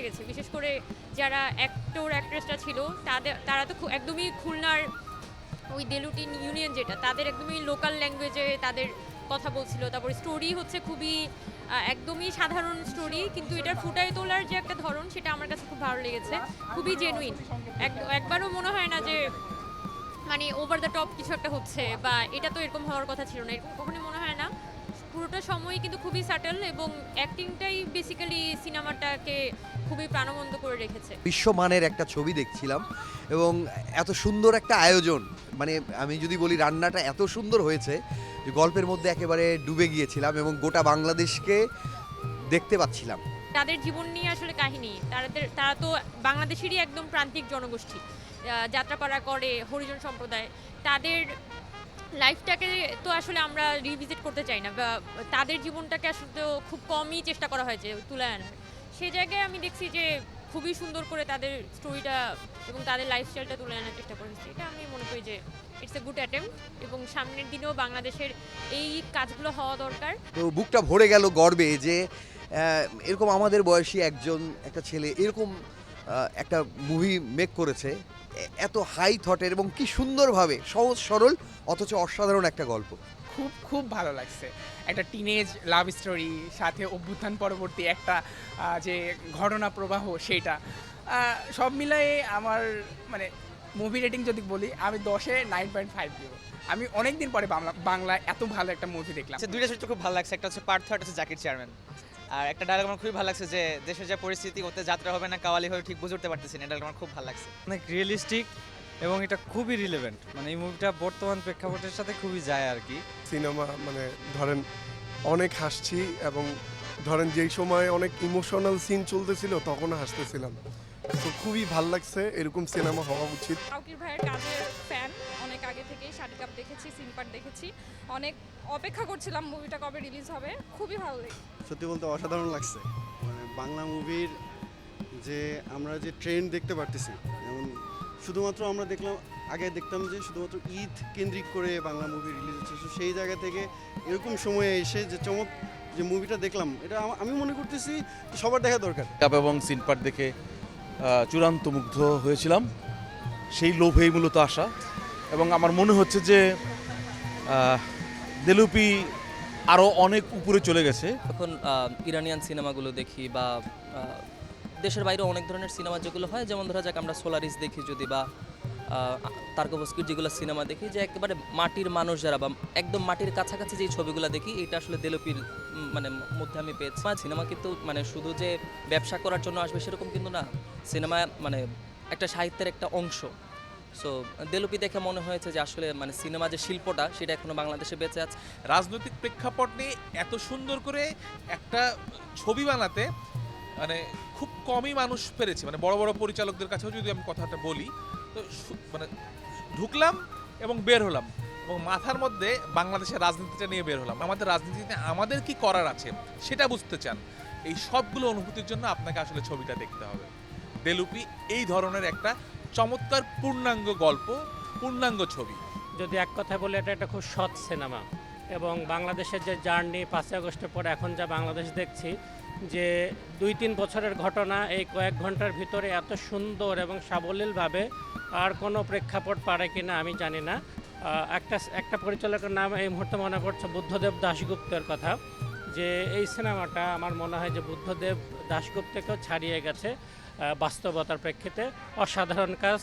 লেগেছে বিশেষ করে যারা অ্যাক্টর অ্যাক্ট্রেসটা ছিল, তাদের, তারা তো একদমই খুলনার ওই দেলুটিন ইউনিয়ন যেটা, তাদের একদমই লোকাল ল্যাঙ্গুয়েজে তাদের কথা বলছিল। তারপরে স্টোরি হচ্ছে খুবই একদমই সাধারণ স্টোরি কিন্তু এটার ফুটায় তোলার যে একটা ধরন, সেটা আমার কাছে খুব ভালো লেগেছে। খুবই জেনুইন একবারও মনে হয় না যে মানে ওভার দ্য টপ কিছু একটা হচ্ছে, বা এটা তো এরকম হওয়ার কথা ছিল না। এরকম কখনোই মনে হয় সময় কিন্তু খুবই সাটল এবং অ্যাক্টিংটাই বেসিক্যালি সিনেমাটাকে খুবই প্রাণবন্ত করে রেখেছে। বিশ্বমানের একটা ছবি দেখছিলাম এবং এত সুন্দর একটা আয়োজন মানে আমি যদি বলি রান্নাটা এত সুন্দর হয়েছে যে গল্পের মধ্যে একেবারে ডুবে গিয়েছিলাম এবং গোটা বাংলাদেশকে দেখতে পাচ্ছিলাম। তাদের জীবন নিয়ে আসলে কাহিনী তাদের তারা তো বাংলাদেশেরই একদম প্রান্তিক জনগোষ্ঠী যাত্রাপাড়া করে হরিজন সম্প্রদায় তাদের লাইফটাকে তো আসলে আমরা রিভিজিট করতে চাই না। বা তাদের জীবনটাকে আসলে তো খুব কমই চেষ্টা করা হয়েছে তুলে আনার। সেই জায়গায় আমি দেখছি যে খুবই সুন্দর করে তাদের স্টোরিটা এবং তাদের লাইফস্টাইলটা তুলে আনার চেষ্টা করেছে। এটা আমি মনে করি যে ইটস এ গুড অ্যাটেম্প এবং সামনের দিনেও বাংলাদেশের এই কাজগুলো হওয়া দরকার। তো বুকটা ভরে গেল গর্বে যে এরকম আমাদের বয়সী একজন, একটা ছেলে, এরকম একটা মুভি মেক করেছে এত হাই থটের এবং কি সুন্দরভাবে সহজ সরল অথচ অসাধারণ একটা গল্প। খুব খুব ভালো লাগছে। একটা টিনেজ লাভ স্টোরি সাথে অভ্যুত্থান পরবর্তী একটা যে ঘটনা প্রবাহ সেটা। সব মিলাই আমার মানে মুভি রেটিং যদি বলি আমি দশে নাইন পয়েন্ট ফাইভ দিব। আমি অনেক দিন পরে বাংলা বাংলা এত ভালো একটা মুভি দেখলাম। আচ্ছা দুইটা চরিত্র খুব ভালো লাগছে। একটা হচ্ছে পার্থ একটা হচ্ছে জাকির চেয়ারম্যান। আর একটা ডায়লগ আমার খুবই ভালো লাগছে যে দেশের যে পরিস্থিতি ওতে যাত্রা হবে না কাওয়ালি হবে ঠিক বুঝে উঠতে পারতেছি না ডায়লগ আমার খুব ভালো লাগছে। অনেক রিয়েলিস্টিক এবং এটা খুবই রিলেভেন্ট মানে এই মুভিটা বর্তমান প্রেক্ষাপটের সাথে খুবই যায় আর কি। সিনেমা মানে ধরেন অনেক হাসছি এবং ধরেন যেই সময় অনেক ইমোশনাল সিন চলতেছিল তখন হাসতেছিলাম। তো খুবই ভালো লাগছে এরকম সিনেমা হওয়া উচিত। কাউকির ভাইয়ের কাজের অনেক আগে থেকেই শাড়ি কাপ দেখেছি সিনপাট দেখেছি। অনেক অপেক্ষা করছিলাম মুভিটা কবে রিলিজ হবে। খুবই ভালো লেগেছে। সত্যি বলতে অসাধারণ লাগছে। মানে বাংলা মুভির যে আমরা যে ট্রেন্ড দেখতে পারতেছি যেমন শুধুমাত্র আমরা দেখলাম আগে দেখতাম যে শুধুমাত্র ঈদ কেন্দ্রিক করে বাংলা মুভি রিলিজ হচ্ছে। তো সেই জায়গা থেকে এরকম সময়ে এসে যে চমক যে মুভিটা দেখলাম এটা আমি মনে করতেছি সবার দেখা দরকার। কাপ এবং সিনপাট দেখে চূড়ান্ত মুগ্ধ হয়েছিলাম। সেই লোভেই মূলত আসা এবং আমার মনে হচ্ছে যে দেলুপি আরও অনেক উপরে চলে গেছে। আহ, ইরানিয়ান সিনেমাগুলো দেখি বা দেশের বাইরে অনেক ধরনের সিনেমা যেগুলো হয় যেমন ধরা যাক আমরা সোলারিস দেখি যদি বা তার্কবস্কির যেগুলো সিনেমা দেখি যে একেবারে মাটির মানুষ যারা বা একদম মাটির কাছাকাছি যে ছবিগুলো দেখি এটা আসলে দেলপির মানে মধ্যে আমি পেয়েছি। সিনেমা কিন্তু মানে শুধু যে ব্যবসা করার জন্য আসবে সেরকম কিন্তু না। সিনেমা মানে একটা সাহিত্যের একটা অংশ। সো দেলুপি দেখে মনে হয়েছে যে আসলে মানে সিনেমা যে শিল্পটা, সেটা এখনও বাংলাদেশে বেঁচে আছে। রাজনৈতিক প্রেক্ষাপট নিয়ে এত সুন্দর করে একটা ছবি বানাতে মানে খুব কমই মানুষ পেরেছে। মানে বড় বড় পরিচালকদের কাছেও যদি আমি কথাটা বলি, তো মানে ঢুকলাম এবং বের হলাম। এবং মাথার মধ্যে বাংলাদেশের রাজনীতিটা নিয়ে বের হলাম। আমাদের রাজনীতিতে আমাদের কি করার আছে, সেটা বুঝতে চান? এই সবগুলো অনুভূতির জন্য আপনাকে আসলে ছবিটা দেখতে হবে। দেলুপি এই ধরনের একটা চমৎকার পূর্ণাঙ্গ গল্প, পূর্ণাঙ্গ ছবি। যদি এক কথায় বলি, এটা একটা খুব সৎ সিনেমা। এবং বাংলাদেশের যে জার্নি, পাঁচই আগস্টের পর এখন যা বাংলাদেশ দেখছি, যে দুই তিন বছরের ঘটনা, এই কয়েক ঘণ্টার ভিতরে এত সুন্দর এবং সাবলীলভাবে আর কোনো প্রেক্ষাপট পারে কিনা আমি জানি না। একটা একটা পরিচালকের নাম এই মুহূর্তে মনে পড়ছে বুদ্ধদেব দাশগুপ্তের কথা, যে এই সিনেমাটা আমার মনে হয় যে বুদ্ধদেব দাশগুপ্তকেও ছাড়িয়ে গেছে। বাস্তবতার প্রেক্ষিতে অসাধারণ কাজ